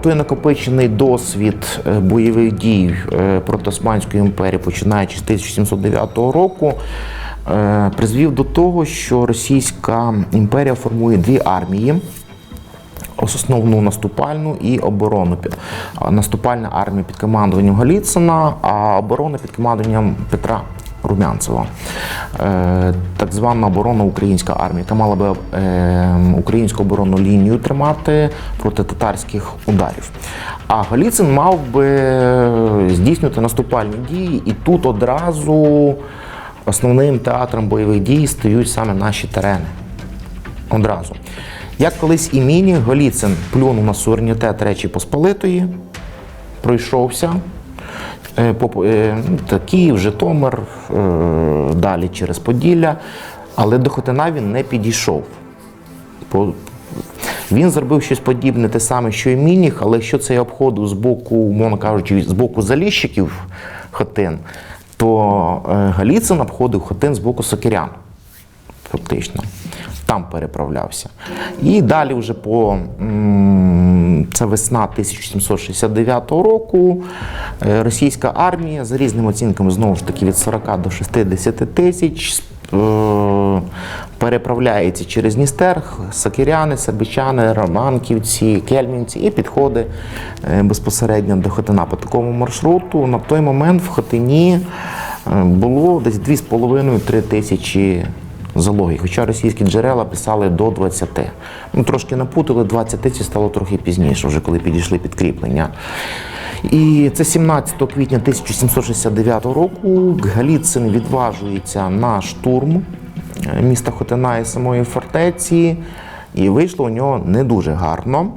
Той накопичений досвід е, бойових дій е, проти Османської імперії, починаючи з 1709 року, е, призвів до того, що Російська імперія формує дві армії. Основну наступальну і оборону. Наступальна армія під командуванням Галіцина, а оборона під командуванням Петра Румянцева. Е, Так звана оборона українська армія, яка мала би е, українську оборонну лінію тримати проти татарських ударів. А Галіцин мав би здійснювати наступальні дії, і тут одразу основним театром бойових дій стають саме наші терени одразу. Як колись і міні, Голіцин плюнув на суверенітет Речі Посполитої, пройшовся Київ, Житомир, е, далі через Поділля, але до Хотина він не підійшов. Він зробив щось подібне, те саме, що і Мініх, але якщо це я обходив з боку, умовно кажучи, з боку заліщиків Хотин, то е, Галіцин обходив Хотин з боку Сокирян фактично. Там переправлявся. І далі вже по це весна 1769 року. е, Російська армія за різними оцінками знову ж таки від 40 до 60 тисяч. е, Переправляється через Дністер, Сакиряни, Сербичани, Романківці, Кельмінці і підходить е, безпосередньо до Хотина. По такому маршруту на той момент в Хотині було десь 2,5-3 тисячі залогів. Хоча російські джерела писали до 20. Ну, трошки напутали, 20 тисяч стало трохи пізніше, вже коли підійшли підкріплення. І це 17 квітня 1769 року Галіцин відважується на штурм е, міста Хотина і самої фортеці, і вийшло у нього не дуже гарно.